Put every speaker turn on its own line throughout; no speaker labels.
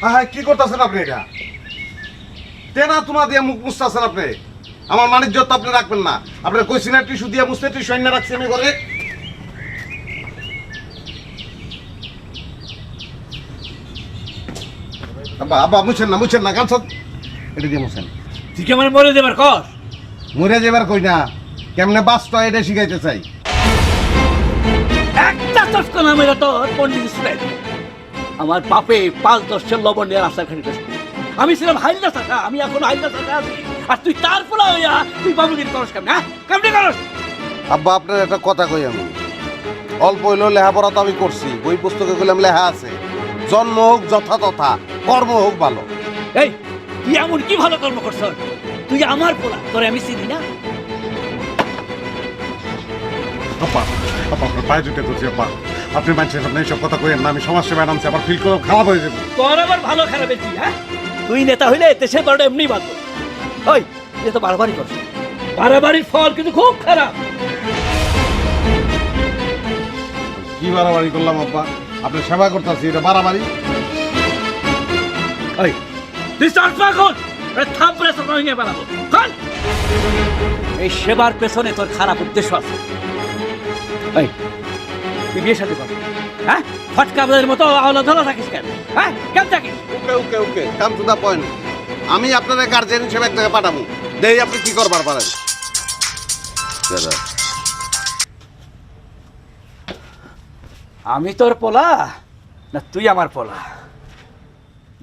হ্যাঁ হ্যাঁ কি করতেছেন আপনি এটা? তেনা তুনা দিয়ে মুখ মুছতেছেন আপনি। আমার বাণিজ্য তো আপনি রাখবেন না। আপনার কইছি না টিস্যু দিয়ে মুছতে টিস্যু এনে রাখছি আমি ঘরে। আব্বা আব্বা মুছেন না মুছেন না গামছা এটা দিয়ে মুছেন।
তুই কেমন মরে দেবার কর
মরে যাবার কই না। কেমনে বাঁচতে হয় এটা শিখাইতে চাই।
একটা চটকা নামে তো পন্ডিত আমার বাপে পাঁচ দশের লবণ নিয়ে রাস্তা খানি আমি ছিলাম হাইলা থাকা আমি এখন হাইলা থাকা আছি। আর তুই তার ফলে হইয়া তুই বাবুগিরি করস কেমন হ্যাঁ? কেমনি করস
আব্বা আপনার একটা কথা কই আমি? অল্প হইলেও লেখাপড়া তো আমি করছি বই পুস্তকে গেলাম লেখা আছে। জন্ম হোক যথা তথা কর্ম হোক ভালো।
এই তুই এমন কি ভালো কর্ম করছ? তুই আমার পোলা তোরে আমি চিনি না?
আপা আপা আপনার পায়ে জুটে করছি আপা। আপনি মানছেন আপনি এইসব কথা কইেন না আমি সমাজ সেবায় নামছি আবার ফিল করে খারাপ হয়ে যাবে।
তোর আবার ভালো খারাপের কি হ্যাঁ? তুই নেতা হইলে দেশের বারোটা এমনি বাঁধবো। ওই এ তো বাড়াবাড়ি করছ। বাড়াবাড়ির ফল কিন্তু খুব খারাপ।
কি বাড়াবাড়ি করলাম আব্বা? আপনি সেবা করতেছি এটা বাড়াবাড়ি।
ওই তুই চারপা কর থাপড়ে তো ভেঙে বানাবো কর এই সেবার পেছনে তোর খারাপ উদ্দেশ্য আছে। এই তুই বিয়ের সাথে কর হ্যাঁ? ফটকা বাজারের মতো আওলা ধরা থাকিস কেন? হ্যাঁ? কেন থাকিস?
ওকে ওকে ওকে কাম টু দা পয়েন্ট আমি আপনার গার্জেন হিসেবে এক জায়গায় পাঠাবো। দেই আপনি কি করবার পারেন। দাদা।
আমি তোর পোলা? না তুই আমার পোলা?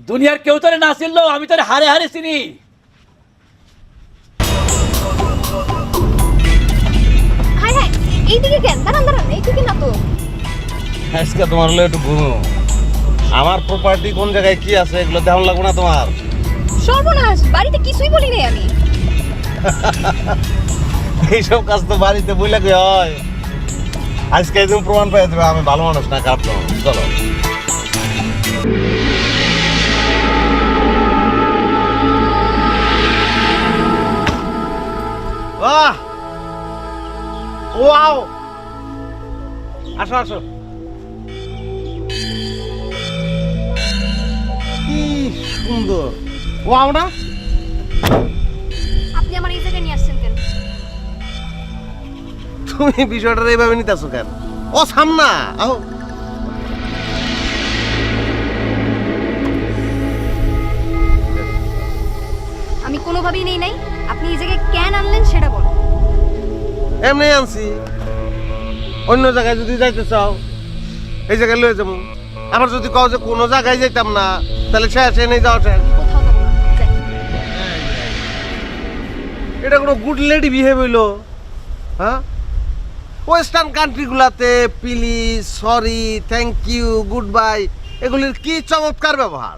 দুনিয়ার কেউ তোরে না চিনলো আমি তোরে হারে হারে চিনি।
হাই হাই এইদিকে কেন? দাঁড়ান দাঁড়ান এইদিকে না তো।
আজকে তোমার হলো একটু ঘুমো। আমার প্রপার্টি কোন জায়গায় কি আছে এগুলো দেওয়ান লাগবে না তোমার?
সর্বনাশ বাড়িতে কিছুই বলি নাই আমি।
এইসব কাজ তো বাড়িতে বইলা কি হয়? আজকে তুমি প্রমাণ পেয়ে দেবে আমি ভালো মানুষ না খারাপ মানুষ চলো। ওয়াও! আসো আসো। সুন্দর ওয়াও না
আপনি আমার এই জায়গায় নিয়ে আসছেন কেন?
তুমি বিষয়টা এইভাবে নিতেছো কেন? ও সামনা আহো।
আমি কোনোভাবেই নেই নাই। আপনি এই জায়গায় কেন আনলেন সেটা বলুন।
এমনি আনছি। অন্য জায়গায় যদি যাইতে চাও এই জায়গায় লয়ে যাব। আবার যদি কও যে কোনো জায়গায় যাইতাম না তাহলে শেষ এনে যাও শেষ। এটা কোনো গুড লেডি বিহেভ হইল? হ্যাঁ? Western কান্ট্রিগুলাতে please sorry thank you goodbye এগুলির কি চমৎকার ব্যবহার?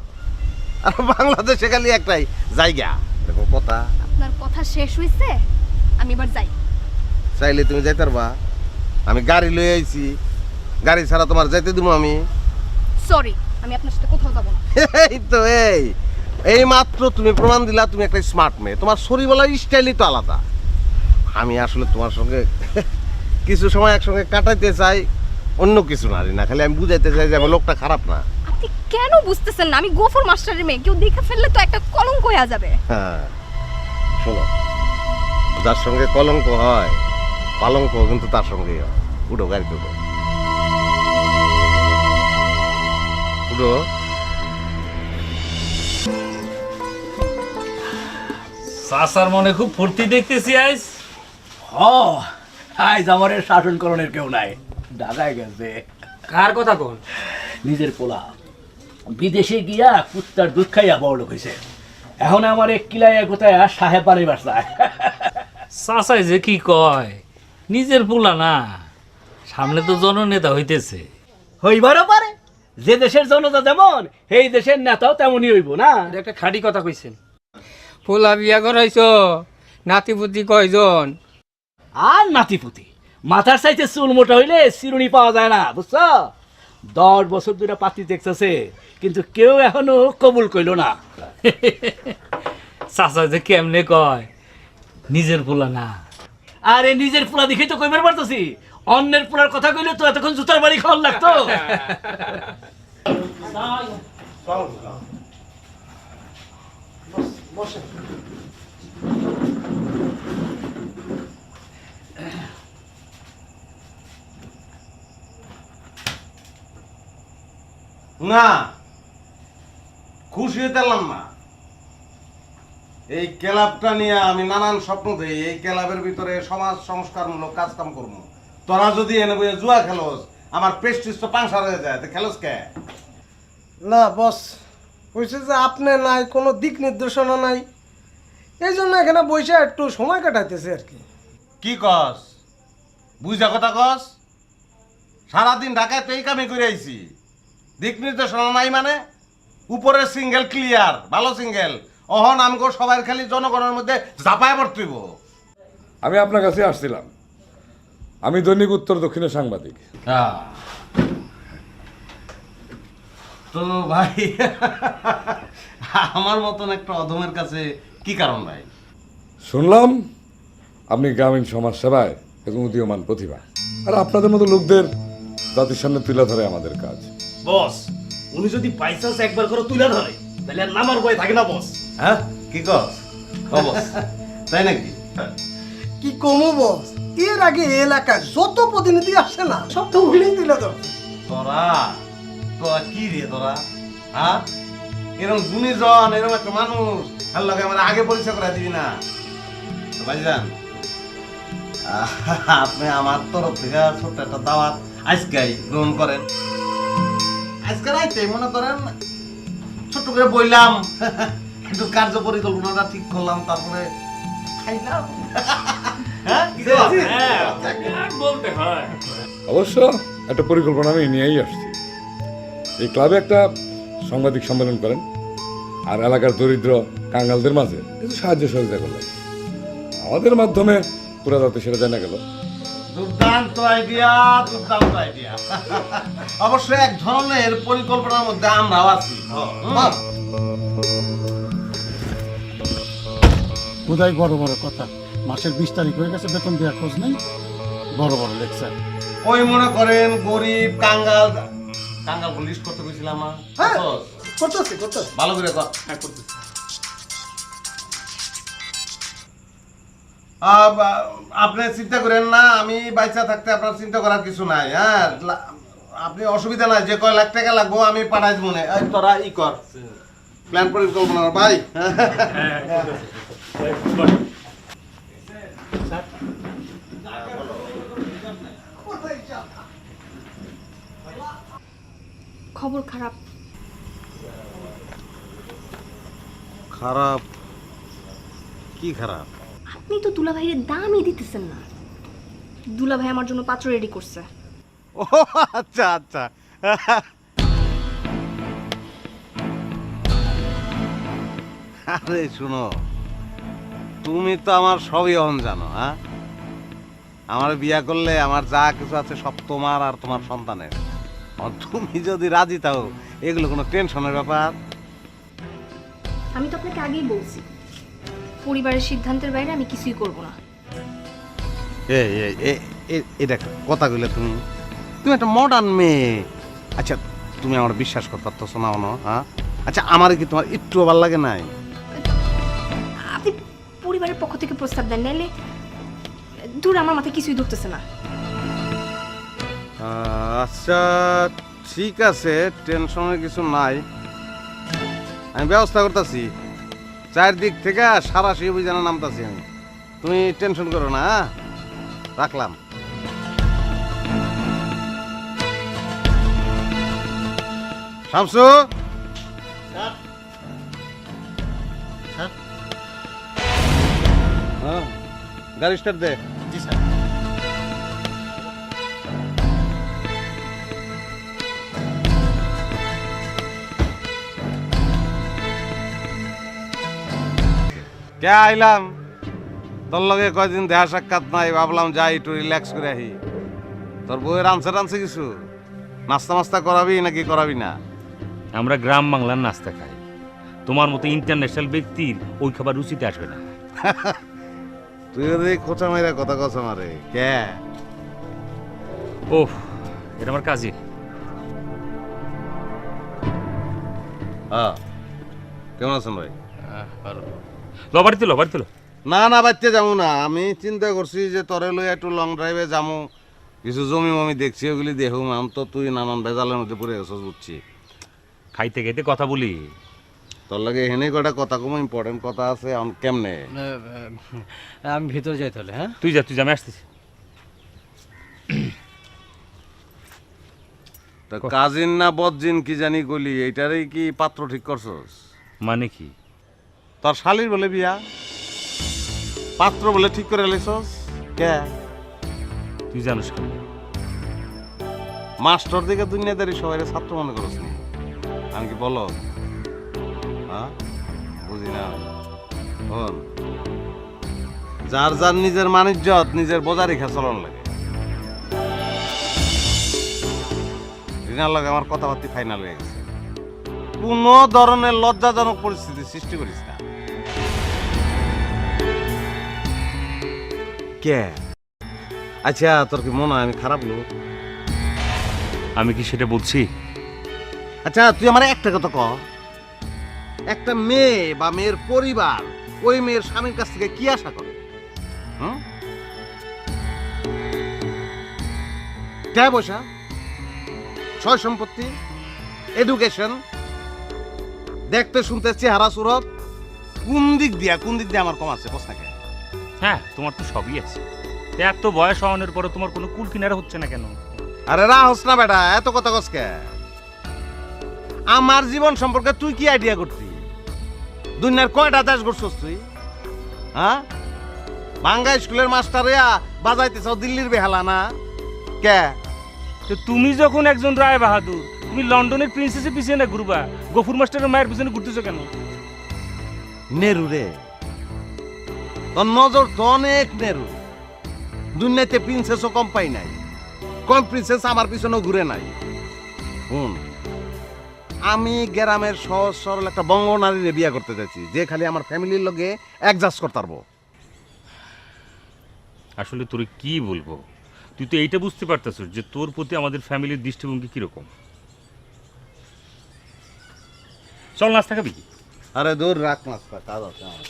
আর বাংলাদেশে খালি একটাই জায়গা। দেখো কথা।
আপনার কথা শেষ হইছে? আমি এবার যাই।
চাইলে তুমি যাইতে পারবা। আমি গাড়ি লয়ে আইছি। গাড়ি ছাড়া তোমার যাইতে দিব আমি।
সরি আমি আপনার সাথে কোথাও যাব না।
এই তো এই। এই মাত্র তুমি প্রমাণ দিলা তুমি একটা স্মার্ট মেয়ে। তোমার শরীর বলার স্টাইলই তো আলাদা। আমি আসলে তোমার সঙ্গে কিছু সময় একসঙ্গে কাটাইতে চাই অন্য কিছু না রে না খালি আমি বুঝাইতে চাই যে আমার লোকটা খারাপ না।
আপনি কেন বুঝতেছেন না? আমি গোফর মাস্টারের মেয়ে। কেউ দেখে ফেললে তো একটা কলঙ্ক হয়ে যাবে।
হ্যাঁ শোনো। যার সঙ্গে কলঙ্ক হয় পালঙ্ক কিন্তু তার সঙ্গেই হয়। উঠো গাড়িতে উঠো। উঠো
চাচার মনে খুব ফুর্তি দেখতেছি আইস।
ও আজ আমার শাসনকরণের কেউ নাই। ঢাকায় গেছে।
কার কথা কোন?
নিজের পোলা। বিদেশে গিয়া কুত্তার দুধ খাইয়া বড় লোক হয়েছে এখন আমার এক কিলাইয়া কোথায় আর সাহেব বাড়ি বাসায়
চাচাই যে কি কয় নিজের পোলা না সামনে তো জননেতা হইতেছে।
হইবারও পারে। যে দেশের জনতা যেমন সেই দেশের নেতাও তেমনই হইব না?
একটা খাঁটি কথা কইছেন। পোলা বিয়া করাইছ নাতি পুতি কয়জন?
আর নাতিপুতি মাথার চাইতে চুল মোটা হইলে চিরুনি পাওয়া যায় না বুঝছ? দশ বছর ধরে পাতি দেখতেছে কিন্তু কেউ এখনও কবুল কইল না।
চাচা যে কেমনে কয় নিজের পোলা না।
আরে নিজের পোলা দেখেই তো কইবার পারতেছি অন্যের পোলার কথা কইলে তো এতক্ষণ জুতার বাড়ি খাওয়ার লাগতো।
না, খুশি পারলাম না। এই ক্লাবটা নিয়ে আমি নানান স্বপ্ন দেই এই ক্লাবের ভিতরে সমাজ সংস্কারমূলক কাজকাম করব। তোরা যদি এনে বইয়ে জুয়া খেলোস আমার প্রেস্টিজ তো পাংসার হয়ে যায় তো খেলোস কে?
না বস হয়েছে যে আপনি নাই কোনো দিক নির্দেশনা নাই। এই জন্য এখানে বসে একটু সময় কাটাইতেছে আর কি।
কি কস? বুঝা কথা কস? সারাদিন ঢাকায় তো এই কামে করে আইছি। দিক নির্দেশনা নাই মানে? উপরের সিঙ্গেল ক্লিয়ার ভালো সিঙ্গেল। অহন আমগো সবাই খালি জনগণের মধ্যে ঝাপায় পড়তেইব
আমি আপনার কাছে আসছিলাম। আমি দৈনিক উত্তর দক্ষিণের সাংবাদিক।
তো। ভাই আমার মতন একটা অধমের কাছে কি কারণ ভাই?
শুনলাম আপনি গ্রামীণ সমাজ সেবায় এবং উদীয়মান প্রতিভা। আর আপনাদের মতো লোকদের জাতির সামনে তুলে ধরে আমাদের কাজ।
বস উনি যদি বাইচান্স একবার করে তুলে ধরে তাহলে আর নামার ভয় থাকে না বস।
হ্যাঁ? কি কস? বস, তাই নাকি?
কি কমো বস? এর আগে এলাকায় যত প্রতিনিধি আসে না, সব তো উনি তুলে ধর
তোরা তোরা কি রে তোরা হ্যাঁ এরকম গুণীজন এরকম একটা মানুষ, তার লগে আমার আগে পরিচয় করে দিবি না। তো আপনি আমার তরফ থেকে ছোট্ট একটা দাওয়াত আজকেই গ্রহণ করেন। আজকে রাইতে মনে করেন, ছোট্ট করে বইলাম একটু কার্য পরিকল্পনাটা ঠিক করলাম, তারপরে খাইলাম। হ্যাঁ কি কও?
বলতে হয়
অবশ্য একটা পরিকল্পনা আমি নিয়েই আসছি এই ক্লাবে একটা সাংবাদিক সম্মেলন করেন আর এলাকার দরিদ্র কাঙ্গালদের মাঝে কিছু সাহায্য সহযোগিতা করলেন আমাদের মাধ্যমে পুরা জাতি সেটা জানা গেল
দুর্দান্ত আইডিয়া দুর্দান্ত আইডিয়া অবশ্যই এক ধরনের পরিকল্পনার মধ্যে আমরাও আছি
কোথায় বড় বড় কথা মাসের বিশ তারিখ হয়ে গেছে বেতন দেওয়ার খোঁজ নেই। বড় বড় লেকচার।
ওই মনে করেন গরিব কাঙ্গাল কাঙ্গাল লিস্ট করতে গেছিলাম
হ্যাঁ। করতেছি করতেছি।
ভালো করে বা- আপনি চিন্তা করেন না আমি বাইচা থাকতে আপনার চিন্তা করার কিছু নাই হ্যাঁ? আপনি অসুবিধা নাই যে কয় লাখ টাকা লাগবো আমি পাঠাই মনে তোরা ই কর। প্ল্যান পরিকল্পনা ভাই।
খবর খারাপ।
খারাপ? কি খারাপ?
আপনি তো দুলা ভাইয়ের দামই দিতেছেন না। দুলা ভাই আমার জন্য পাত্র রেডি করছে।
ও আচ্ছা আচ্ছা। আরে শুনো তুমি তো আমার সবই অহন জানো হ্যাঁ? আমার বিয়া করলে আমার যা কিছু আছে সব তোমার আর তোমার সন্তানের। তুমি যদি রাজি তাও এগুলো কোনো টেনশনের ব্যাপার?
আমি তো আপনাকে আগেই বলছি পরিবারের সিদ্ধান্তের বাইরে আমি কিছুই করব না।
এটা কথা কইলে তুমি। তুমি একটা মডার্ন মেয়ে। আচ্ছা তুমি আমার বিশ্বাস করতে পারতো না অন হ্যাঁ? আচ্ছা আমার কি তোমার একটু ভালো লাগে নাই?
আপনি পরিবারের পক্ষ থেকে প্রস্তাব দেন নাইলে দূর আমার মাথায় কিছুই ধরতেছে না।
আচ্ছা ঠিক আছে টেনশনের কিছু নাই। আমি ব্যবস্থা করতেছি। চারদিক থেকে সারা সেই অভিযানে নামতাছি আমি। তুমি টেনশন করো না হ্যাঁ? রাখলাম। শামসু? হ্যাঁ গাড়ি স্টার্ট দে। কে আইলাম? তোর লগে কয়দিন দেহা সাক্ষাৎ নাই ভাবলাম যাই একটু রিল্যাক্স করে আহি। তোর বউয়ের আনছে কিছু? নাস্তা মাস্তা করাবি নাকি করাবি না?
আমরা গ্রাম বাংলার নাস্তা খাই। তোমার মতো ইন্টারন্যাশনাল ব্যক্তির ওই খাবার রুচিতে আসবে না।
তুই যদি খোঁচা মাইরা কথা কথা মারে কে?
ওহ এটা আমার কাজে।
হ্যাঁ কেমন আছেন ভাই?
হ্যাঁ ভালো। ল বাড়িতে লো বাড়িতে লো।
না না বাচ্চা যাব না। আমি চিন্তা করছি যে তরে লই একটু লং ড্রাইভে যাব। কিছু জমি মমি দেখছি ওগুলি দেখুম আমি তো তুই নানান ভেজালের মধ্যে পড়ে গেছিস বুঝছি।
খাইতে খাইতে কথা বলি।
তোর লাগে হেনে কটা কথা কম ইম্পর্টেন্ট কথা আছে এখন কেমনে?
আমি ভিতরে যাই তাহলে হ্যাঁ?
তুই যা তুই যা আমি আসতেছি।
তা কাজিন না বদজিন কি জানি গলি এইটারই কি পাত্র ঠিক করছস?
মানে কি?
তোর শালির বলে বিয়া। পাত্র বলে ঠিক করে লেছস কে?
তুই জানিস কেন?
মাস্টার দিকে দুনিয়াদারি সবাই ছাত্র মনে করস নি। আমি কি বলো হ্যাঁ বুঝি না। শোন, যার যার নিজের মানিজ্যত নিজের বোঝা রেখা চলন লাগে। রিনার লগে আমার কথাবার্তি ফাইনাল হয়ে গেছে। কোনো ধরনের লজ্জাজনক পরিস্থিতি সৃষ্টি করিস না। কে? আচ্ছা তোর কি মনে হয় আমি খারাপ লোক?
আমি কি সেটা বলছি?
আচ্ছা তুই আমার একটা কথা ক। একটা মেয়ে বা মেয়ের পরিবার ওই মেয়ের স্বামীর কাছ থেকে কি আশা করে? হুম? টাকা পয়সা ছয় সম্পত্তি? এডুকেশন দেখতে শুনতে চেহারা সুরত? কোন দিক দিয়া কোন দিক দিয়ে আমার কম আছে? প্রশ্নকে
হ্যাঁ তোমার তো সবই আছে। এত বয়স হওয়ানোর পরে তোমার কোনো কুল কিনারা হচ্ছে না কেন?
আরে রাহস না বেটা এত কথা কসকে আমার জীবন সম্পর্কে তুই কি আইডিয়া করতি? দুনিয়ার কয়টা দেশ করছস তুই? হ্যাঁ? বাঙ্গা স্কুলের মাস্টার হইয়া বাজাইতে চাও দিল্লির বেহালা না? কে?
তো তুমি যখন একজন রায় বাহাদুর তুমি লন্ডনের প্রিন্সেসের পিছনে না ঘুরবা? গফুর মাস্টারের মায়ের পিছনে ঘুরতেছো কেন?
নেরু রে। তোর নজর তো অনেক নেরু। দুনিয়াতে প্রিন্সেসও কম পাই নাই। কম প্রিন্সেস আমার পিছনেও ঘুরে নাই। শুন আমি গ্রামের সহজ সরল একটা বঙ্গ নারীরে বিয়ে করতে চাইছি যে খালি আমার ফ্যামিলির লগে অ্যাডজাস্ট করতে পারব।
আসলে তোর কি বলব? তুই তো এইটা বুঝতে পারতেছ যে তোর প্রতি আমাদের ফ্যামিলির দৃষ্টিভঙ্গি কীরকম। চল নাস্তা খাবি?
আরে দূর রাখ নাস্তা কাজ আছে আমার।